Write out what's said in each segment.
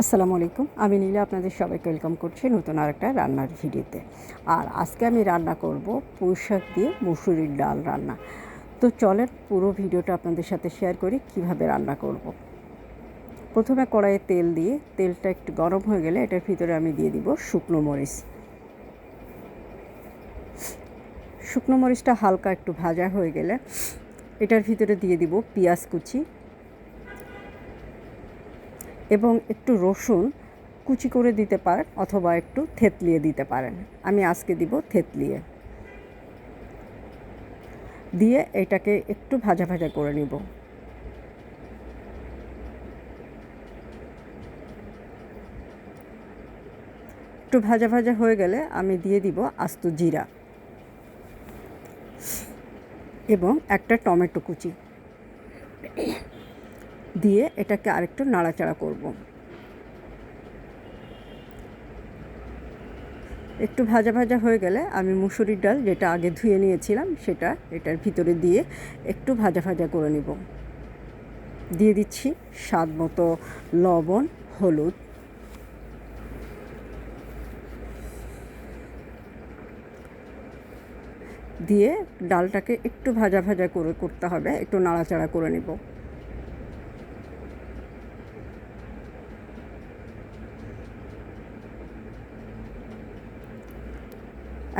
আসসালামু আলাইকুম। আমি নীলা, আপনাদের সবাইকে ওয়েলকাম করছি নতুন আর একটা রান্নার ভিডিওতে। আর আজকে আমি রান্না করব পুঁই শাক দিয়ে মুসুরির ডাল রান্না। তো চলেন পুরো ভিডিওটা আপনাদের সাথে শেয়ার করি, কীভাবে রান্না করব। প্রথমে কড়াইয়ে তেল দিয়ে, তেলটা একটু গরম হয়ে গেলে এটার ভিতরে আমি দিয়ে দিব শুকনো মরিচ। শুকনো মরিচটা হালকা একটু ভাজা হয়ে গেলে এটার ভিতরে দিয়ে দিব পেঁয়াজ কুচি এবং একটু রসুন কুচি করে দিতে পারেন অথবা একটু থেতলিয়ে দিতে পারেন। আমি আজকে দিব থেতলিয়ে। দিয়ে এটাকে একটু ভাজা ভাজা করে নিব। একটু ভাজা ভাজা হয়ে গেলে আমি দিয়ে দিব আস্ত জিরা এবং একটা টমেটো কুচি। দিয়ে এটাকে আরেকটু নাড়াচাড়া করব। একটু ভাজা ভাজা হয়ে গেলে আমি মুসুরির ডাল যেটা আগে ধুয়ে নিয়েছিলাম সেটা এটার ভিতরে দিয়ে একটু ভাজা ভাজা করে নিব। দিয়ে দিচ্ছি স্বাদ মতো লবণ, হলুদ। দিয়ে ডালটাকে একটু ভাজা ভাজা করে করতে হবে, একটু নাড়াচাড়া করে নেব।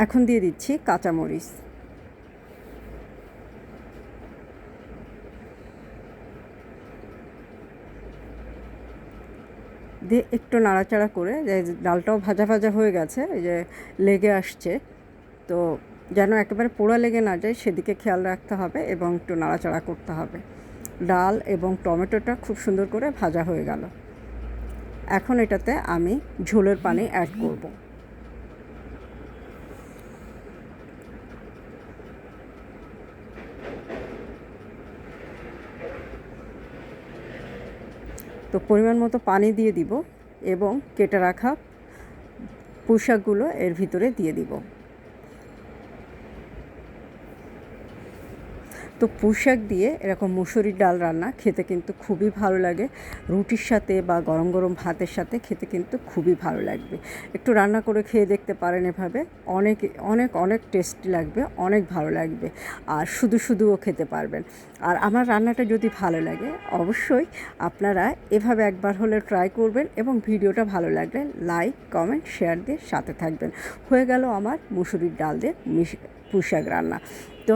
এখন দিয়ে দিচ্ছি কাঁচামরিচ। দিয়ে একটু নাড়াচাড়া করে যে ডালটাও ভাজা ভাজা হয়ে গেছে, এই যে লেগে আসছে। তো যেন একেবারে পোড়া লেগে না যায়, সেদিকে খেয়াল রাখতে হবে এবং একটু নাড়াচাড়া করতে হবে। ডাল এবং টমেটোটা খুব সুন্দর করে ভাজা হয়ে গেল। এখন এটাতে আমি ঝোলের পানি অ্যাড করব। তো পরিমাণ মতো পানি দিয়ে দিব এবং কেটে রাখা পোশাকগুলো এর ভিতরে দিয়ে দিব। তো পোশাক দিয়ে এরকম মুসুরির ডাল রান্না খেতে কিন্তু খুবই ভালো লাগে। রুটির সাথে বা গরম গরম ভাতের সাথে খেতে কিন্তু খুবই ভালো লাগবে। একটু রান্না করে খেয়ে দেখতে পারেন এভাবে। অনেক অনেক অনেক টেস্টি লাগবে, অনেক ভালো লাগবে। আর শুধু শুধুও খেতে পারবেন। আর আমার রান্নাটা যদি ভালো লাগে, অবশ্যই আপনারা এভাবে একবার হলে ট্রাই করবেন এবং ভিডিওটা ভালো লাগলে লাইক, কমেন্ট, শেয়ার দিয়ে সাথে থাকবেন। হয়ে গেল আমার মুসুরির ডাল দিয়ে পুঁশাক রান্না। তো